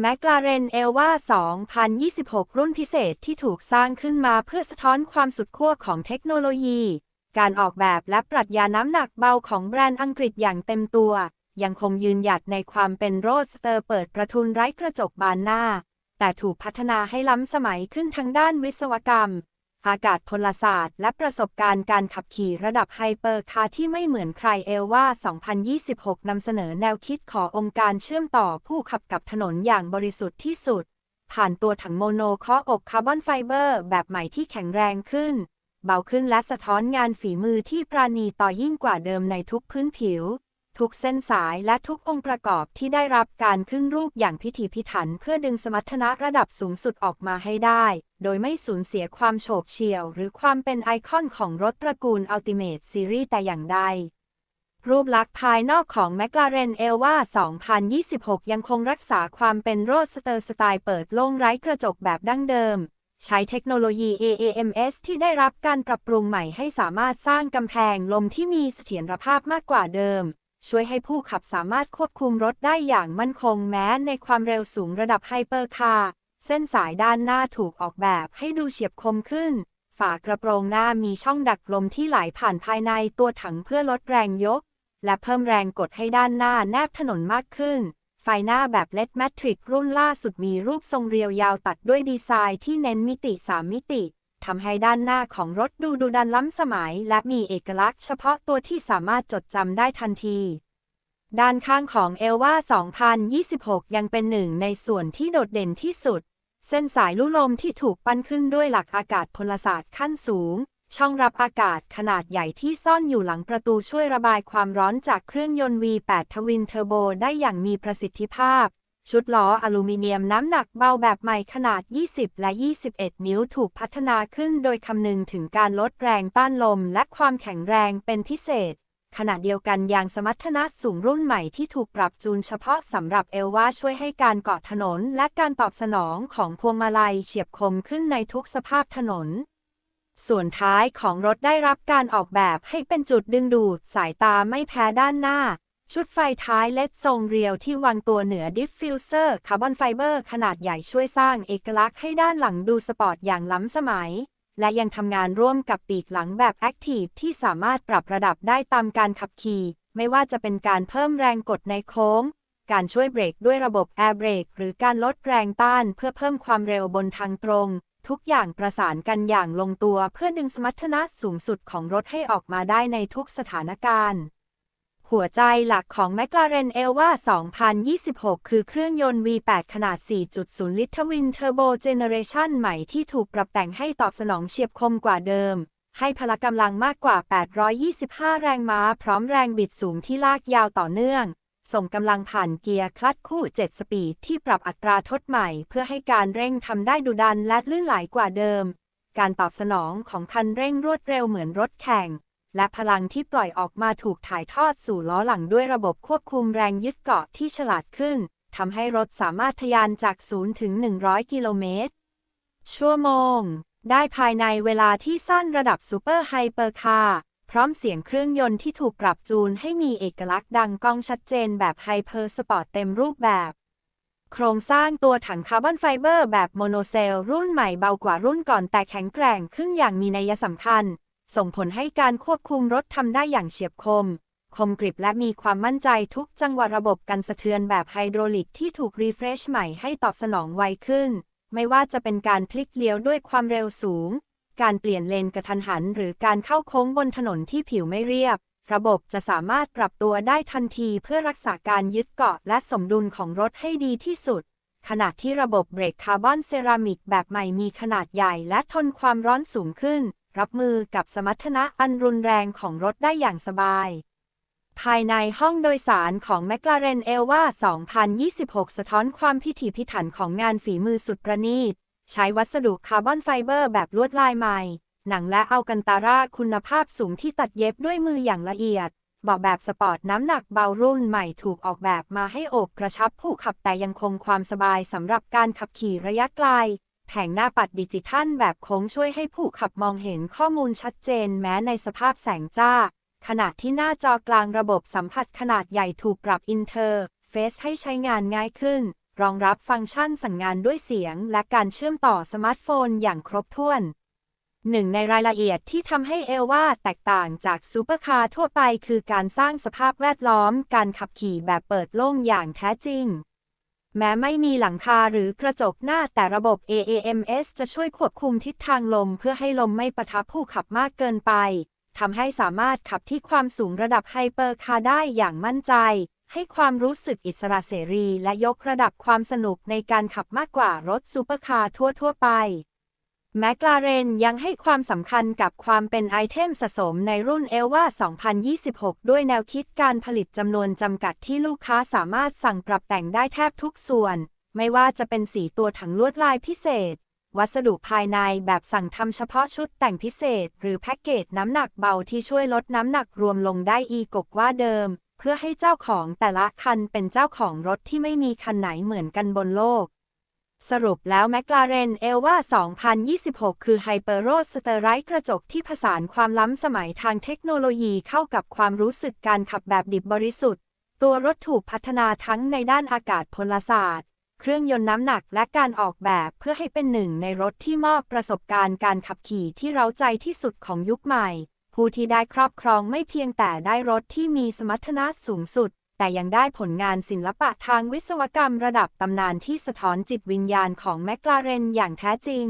แม l a r e n e l v a 2026 รุ่นพิเศษที่ถูกสร้างขึ้นมาเพื่อสะท้อนความสุดขั้วของเทคโนโลยี การออกแบบและปรัชญาน้ำหนักเบาของแบรนด์อังกฤษอย่างเต็มตัว ยังคงยืนหยัดในความเป็นโรดสเตอร์เปิดประทุนไร้กระจกบานหน้า แต่ถูกพัฒนาให้ล้ำสมัยขึ้นทางด้านวิศวกรรม อากาศพลศาสตร์ และประสบการณ์การขับขี่ระดับไฮเปอร์คาร์ที่ไม่เหมือนใครเอลว่า 2026 นำเสนอแนวคิดขอองค์การเชื่อมต่อผู้ขับกับถนนอย่างบริสุทธิ์ที่สุด ผ่านตัวถังโมโนคาะอกคาร์บอนไฟเบอร์แบบใหม่ที่แข็งแรงขึ้น เบาขึ้นและสะท้อนงานฝีมือที่ปราณีต่อยิ่งกว่าเดิมในทุกพื้นผิว ทุกเส้นสายและทุกองค์ประกอบที่ได้รับการขึ้นรูปอย่างพิถีพิถัน เพื่อดึงสมรรถนะระดับสูงสุดออกมาให้ได้ โดยไม่สูญเสียความโฉบเฉี่ยว หรือความเป็นไอคอนของรถตระกูล Ultimate Series แต่อย่างใด รูปลักษณ์ภายนอกของ McLaren e l v a 2026 ยังคงรักษาความเป็นโรสเตอร์สไตล์เปิดโล่งไร้กระจกแบบดั้งเดิมใช้เทคโนโลยี AAMS ที่ได้รับการปรับปรุงใหม่ให้สามารถสร้างกำแพงลมที่มีเสถียรภาพมากกว่าเดิม ช่วยให้ผู้ขับสามารถควบคุมรถได้อย่างมั่นคงแม้ในความเร็วสูงระดับไฮเปอร์คาร์เส้นสายด้านหน้าถูกออกแบบให้ดูเฉียบคมขึ้น ฝากระโปรงหน้ามีช่องดักลมที่ไหลผ่านภายในตัวถังเพื่อลดแรงยก และเพิ่มแรงกดให้ด้านหน้าแนบถนนมากขึ้น ไฟหน้าแบบเลดแมทริกรุ่นล่าสุดมีรูปทรงเรียวยาวตัดด้วยดีไซน์ที่เน้นมิติ 3 มิติ ทำให้ด้านหน้าของรถดูดุดันล้ำสมัย และมีเอกลักษณ์เฉพาะตัวที่สามารถจดจำได้ทันที ด้านข้างของเอลวา2026 ยังเป็นหนึ่งในส่วนที่โดดเด่นที่สุด เส้นสายลู่ลมที่ถูกปั้นขึ้นด้วยหลักอากาศพลศาสตร์ขั้นสูง ช่องรับอากาศขนาดใหญ่ที่ซ่อนอยู่หลังประตูช่วยระบายความร้อนจากเครื่องยนต์ V8 ทวินเทอร์โบได้อย่างมีประสิทธิภาพ ชุดล้ออลูมิเนียมน้ำหนักเบาแบบใหม่ขนาด 20 และ 21 นิ้วถูกพัฒนาขึ้นโดยคำนึงถึงการลดแรงต้านลมและความแข็งแรงเป็นพิเศษ ขณะเดียวกันยางสมรรถนะสูงรุ่นใหม่ที่ถูกปรับจูนเฉพาะสำหรับเอลวาช่วยให้การเกาะถนนและการตอบสนองของพวงมาลัยเฉียบคมขึ้นในทุกสภาพถนนส่วนท้ายของรถได้รับการออกแบบให้เป็นจุดดึงดูดสายตาไม่แพ้ด้านหน้า ชุดไฟท้ายเล็ดทรงเรียวที่วางตัวเหนือดิฟฟิวเซอร์คาร์บอนไฟเบอร์ขนาดใหญ่ช่วยสร้างเอกลักษณ์ให้ด้านหลังดูสปอร์ตอย่างล้ำสมัย และยังทำงานร่วมกับปีกหลังแบบแอคทีฟที่สามารถปรับระดับได้ตามการขับขี่ ไม่ว่าจะเป็นการเพิ่มแรงกดในโค้ง การช่วยเบรกด้วยระบบแอร์เบรกหรือการลดแรงต้านเพื่อเพิ่มความเร็วบนทางตรง ทุกอย่างประสานกันอย่างลงตัวเพื่อดึงสมรรถนะสูงสุดของรถให้ออกมาได้ในทุกสถานการณ์ หัวใจหลักของ McLaren e l v a 2026 คือเครื่องยนต์ V8 ขนาด 4.0 ลิตรทวินเทอร์โบเจเนเรชันใหม่ที่ถูกปรับแต่งให้ตอบสนองเฉียบคมกว่าเดิม ให้พละกำลังมากกว่า 825 แรงม้า พร้อมแรงบิดสูงที่ลากยาวต่อเนื่อง ส่งกำลังผ่านเกียร์คลัตช์คู่ 7 สปีดที่ปรับอัตราทดใหม่ เพื่อให้การเร่งทำได้ดุดันและลื่นไหลกว่าเดิม การตอบสนองของคันเร่งรวดเร็วเหมือนรถแข่ง และพลังที่ปล่อยออกมาถูกถ่ายทอดสู่ล้อหลังด้วยระบบควบคุมแรงยึดเกาะที่ฉลาดขึ้นทำให้รถสามารถทะยานจาก 0 ถึง 100 กิโลเมตร ชั่วโมง ได้ภายในเวลาที่สั้นระดับซูเปอร์ไฮเปอร์คาร์พร้อมเสียงเครื่องยนต์ที่ถูกปรับจูนให้มีเอกลักษณ์ดังก้องชัดเจนแบบไฮเปอร์สปอร์ตเต็มรูปแบบ โครงสร้างตัวถังคาร์บอนไฟเบอร์แบบโมโนเซล รุ่นใหม่เบากว่ารุ่นก่อนแต่แข็งแกร่งขึ้นอย่างมีนัยสำคัญ ส่งผลให้การควบคุมรถทำได้อย่างเฉียบคม คมกริบและมีความมั่นใจทุกจังหวะระบบกันสะเทือนแบบไฮโดรลิกที่ถูกรีเฟรชใหม่ให้ตอบสนองไวขึ้น ไม่ว่าจะเป็นการพลิกเลี้ยวด้วยความเร็วสูง การเปลี่ยนเลนกระทันหัน หรือการเข้าโค้งบนถนนที่ผิวไม่เรียบ ระบบจะสามารถปรับตัวได้ทันทีเพื่อรักษาการยึดเกาะและสมดุลของรถให้ดีที่สุดขณะที่ระบบเบรกคาร์บอนเซรามิกแบบใหม่มีขนาดใหญ่และทนความร้อนสูงขึ้น รับมือกับสมรรถนะอันรุนแรงของรถได้อย่างสบาย ภายในห้องโดยสารของ McLaren e l v a 2026 สะท้อนความพิถีพิถันของงานฝีมือสุดประณีต ใช้วัสดุคาร์บอนไฟเบอร์แบบลวดลายใหม่ หนังและอัลกันตาร่าคุณภาพสูงที่ตัดเย็บด้วยมืออย่างละเอียดเบาะแบบสปอร์ตน้ำหนักเบารุ่นใหม่ถูกออกแบบมาให้โอบกระชับผู้ขับแต่ยังคงความสบายสำหรับการขับขี่ระยะไกล แผงหน้าปัดดิจิทัลแบบโค้งช่วยให้ผู้ขับมองเห็นข้อมูลชัดเจนแม้ในสภาพแสงจ้า ขณะที่หน้าจอกลางระบบสัมผัสขนาดใหญ่ถูกปรับอินเทอร์เฟซให้ใช้งานง่ายขึ้น รองรับฟังก์ชันสั่งงานด้วยเสียง และการเชื่อมต่อสมาร์ทโฟนอย่างครบถ้วนหนึ่งในรายละเอียดที่ทำให้เอลวาแตกต่างจากซูเปอร์คาร์ทั่วไปคือการสร้างสภาพแวดล้อม การขับขี่แบบเปิดโล่งอย่างแท้จริง แม้ไม่มีหลังคาหรือกระจกหน้าแต่ระบบ AAMS จะช่วยควบคุมทิศทางลมเพื่อให้ลมไม่ปะทะผู้ขับมากเกินไป ทำให้สามารถขับที่ความสูงระดับไฮเปอร์คาร์ได้อย่างมั่นใจ ให้ความรู้สึกอิสระเสรีและยกระดับความสนุกในการขับมากกว่ารถซูเปอร์คาร์ทั่ว ๆ ไป แมคลาเรนยังให้ความสำคัญกับความเป็นไอเทมสะสมในรุ่นเอลวา2026 ด้วยแนวคิดการผลิตจำนวนจำกัดที่ลูกค้าสามารถสั่งปรับแต่งได้แทบทุกส่วน ไม่ว่าจะเป็นสีตัวถังลวดลายพิเศษ วัสดุภายในแบบสั่งทำเฉพาะชุดแต่งพิเศษ หรือแพ็กเกจน้ำหนักเบาที่ช่วยลดน้ำหนักรวมลงได้อีกกว่าเดิม เพื่อให้เจ้าของแต่ละคันเป็นเจ้าของรถที่ไม่มีคันไหนเหมือนกันบนโลก สรุปแล้วแม l ลาเรนเอลวา2026 คือไฮเปอร์โรสเตอร์ไรกระจกที่ผสานความล้ำสมัยทางเทคโนโลยีเข้ากับความรู้สึกการขับแบบดิบบริสุทธิ์ ตัวรถถูกพัฒนาทั้งในด้านอากาศพลศาสตร์ เครื่องยนต์น้ำหนักและการออกแบบเพื่อให้เป็นหนึ่งในรถที่มอบประสบการณ์การขับขี่ที่เร้าใจที่สุดของยุคใหม่ ผู้ที่ได้ครอบครองไม่เพียงแต่ได้รถที่มีสมรรถนะสูงสุด แต่ยังได้ผลงานศิลปะทางวิศวกรรมระดับตำนานที่สะท้อนจิตวิญญาณของแมคลาเรนอย่างแท้จริง